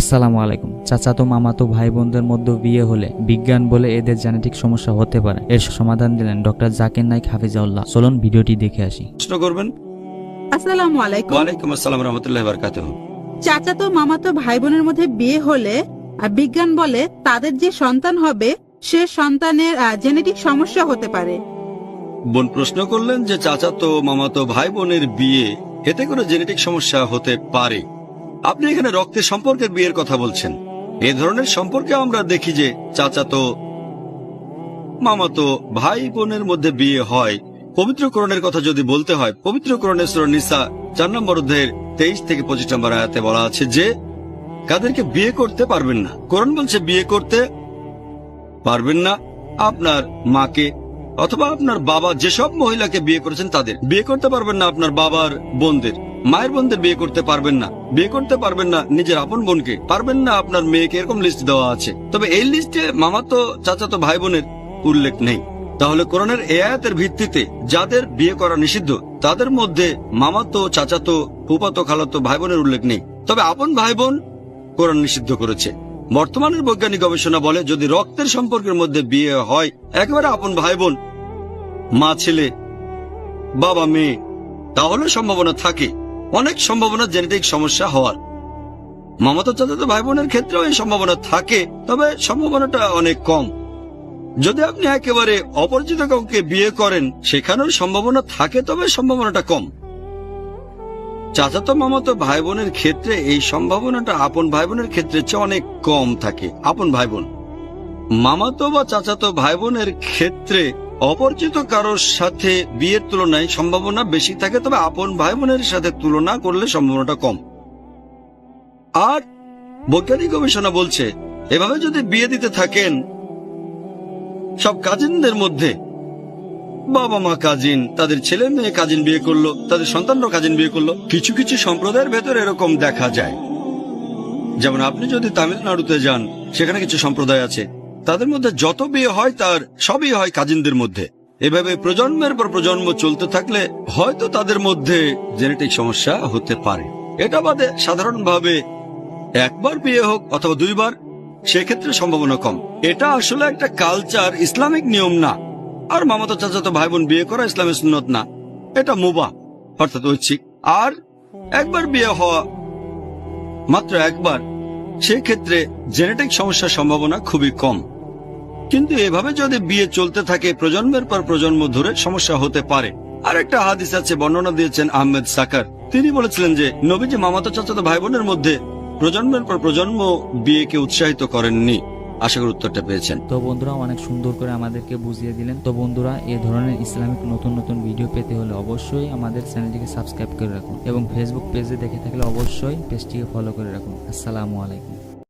আসসালামু আলাইকুম। চাচাতো মামাতো ভাই বোনদের মধ্যে বিয়ে হলে বিজ্ঞান বলে এদের জেনেটিক সমস্যা হতে পারে। এর সমাধান দিলেন ডক্টর জাকির নাইক হাফিজাউল্লাহ। চলুন ভিডিওটি দেখে আসি। প্রশ্ন করবেন? আসসালামু আলাইকুম। ওয়ালাইকুম আসসালাম রহমতুল্লাহ বারকাত চাচাতো মামাতো ভাই বোনের মধ্যে বিয়ে হলে আর বিজ্ঞান বলে তাদের যে সন্তান হবে সে সন্তানের জেনেটিক সমস্যা হতে পারে। বোন প্রশ্ন করলেন যে চাচাতো মামাতো ভাই বোনের বিয়ে এতে করে জেনেটিক সমস্যা হতে পারে। আপনি এখানে রক্তের সম্পর্কের বিয়ের কথা বলছেন। এ ধরনের সম্পর্কে আমরা দেখি যে চাচাতো, মামাতো ভাই বোনের মধ্যে বিয়ে হয়। পবিত্রকরণের কথা যদি বলতে হয়, পবিত্রকরণের নিসা চার নম্বর অধ্যায়ের তেইশ থেকে পঁচিশ নম্বর আয়াতে বলা আছে যে, কাদেরকে বিয়ে করতে পারবেন না। কোরআন বলছে বিয়ে করতে পারবেন না। আপনার মাকে অথবা আপনার বাবা যেসব মহিলাকে বিয়ে করেছেন তাদের। বিয়ে করতে পারবেন না আপনার বাবার বোনদের। মায়ের বোনদের বিয়ে করতে পারবেন না। বিয়ে করতে পারবেন না নিজের আপন বোনকে। পারবেন না আপনার মেয়েকে এরকম লিস্ট দেওয়া আছে। তবে এই লিস্টে মামাতো, চাচাতো ভাই বোনের উল্লেখ নেই। তাহলে কোরআনের এ আয়াতের ভিত্তিতে যাদের বিয়ে করা নিষিদ্ধ, তাদের মধ্যে মামাতো, চাচাতো, ফুপাতো, খালাতো ভাই বোনের উল্লেখ নেই। তবে আপন ভাই বোন কোরআন নিষিদ্ধ করেছে। বর্তমানের বৈজ্ঞানিক গবেষণা বলে যদি রক্তের সম্পর্কের মধ্যে বিয়ে হয়, একেবারে আপন ভাই বোন মা, ছেলে, বাবা, মেয়ে, তাহলে সম্ভাবনা থাকে। অনেক সম্ভাবনা জেনেটিক সমস্যা হওয়ার। মামাতো চাচাতো ভাই বোনের ক্ষেত্রেও এই সম্ভাবনা থাকে, তবে সম্ভাবনাটা অনেক কম। যদি আপনি একেবারে অপরিচিত কাউকে বিয়ে করেন, সেখানেও সম্ভাবনা থাকে, তবে সম্ভাবনাটা কম। চাচাতো মামাতো ভাই বোনের ক্ষেত্রে এই সম্ভাবনাটা আপন ভাই বোনের ক্ষেত্রে চেয়ে অনেক কম থাকে। আপন ভাই বোন মামাতো বা চাচাতো ভাই বোনের ক্ষেত্রে অপরিচিত কারোর সাথে বিয়ের তুলনায় সম্ভাবনা বেশি থাকে, তবে আপন ভাই বোনের সাথে তুলনা করলে সম্ভাবনাটা কম। আর বৈজ্ঞানিক গবেষণা বলছে, এভাবে যদি বিয়ে দিতে থাকেন, সব কাজিনদের মধ্যে বাবা মা কাজিন, তাদের ছেলে মেয়ে কাজিন বিয়ে করল, তাদের সন্তানরাও কাজিন বিয়ে করল। কিছু কিছু সম্প্রদায়ের ভেতর এরকম দেখা যায়। যেমন আপনি যদি তামিলনাড়ুতে যান, সেখানে কিছু সম্প্রদায় আছে। তাদের মধ্যে যত বিয়ে হয়, তার সবই হয় কাজিনদের মধ্যে। এভাবে প্রজন্মের পর প্রজন্ম চলতে থাকলে হয়তো তাদের মধ্যে জেনেটিক সমস্যা হতে পারে। এটা বাদে সাধারণভাবে একবার বিয়ে হোক অথবা দুইবার, সেক্ষেত্রে সম্ভাবনা কম। এটা আসলে একটা কালচার, ইসলামিক নিয়ম না। আর মামাতো চাচাতো ভাই বোন বিয়ে করা ইসলামের সুন্নত না। এটা মুবা, অর্থাৎ ঐচ্ছিক। আর একবার বিয়ে হওয়া, মাত্র একবার সেক্ষেত্রে জেনেটিক সমস্যার সম্ভাবনা খুবই কম। কিন্তু এভাবে যদি বিয়ে চলতে থাকে, প্রজন্মের পর প্রজন্ম ধরে সমস্যা হতে পারে। আর একটা হাদিস আছে, বর্ণনা দিয়েছেন আহমেদ সাকার। তিনি বলেছিলেন যে, নবীজি মামাতো চাচাতো ভাই বোনের মধ্যে প্রজন্মের পর প্রজন্ম বিয়েকে উৎসাহিত করেননি। আশা করি উত্তরটা পেয়েছেন। তো বন্ধুরা, অনেক সুন্দর করে আমাদেরকে বুঝিয়ে দিলেন। তো বন্ধুরা এই ধরনের ইসলামিক নতুন নতুন ভিডিও পেতে হলে অবশ্যই আমাদের চ্যানেলটিকে সাবস্ক্রাইব করে রাখুন এবং ফেসবুক পেজে দেখে থাকলে অবশ্যই পেজটিকে ফলো করে রাখুন। আসসালামু আলাইকুম।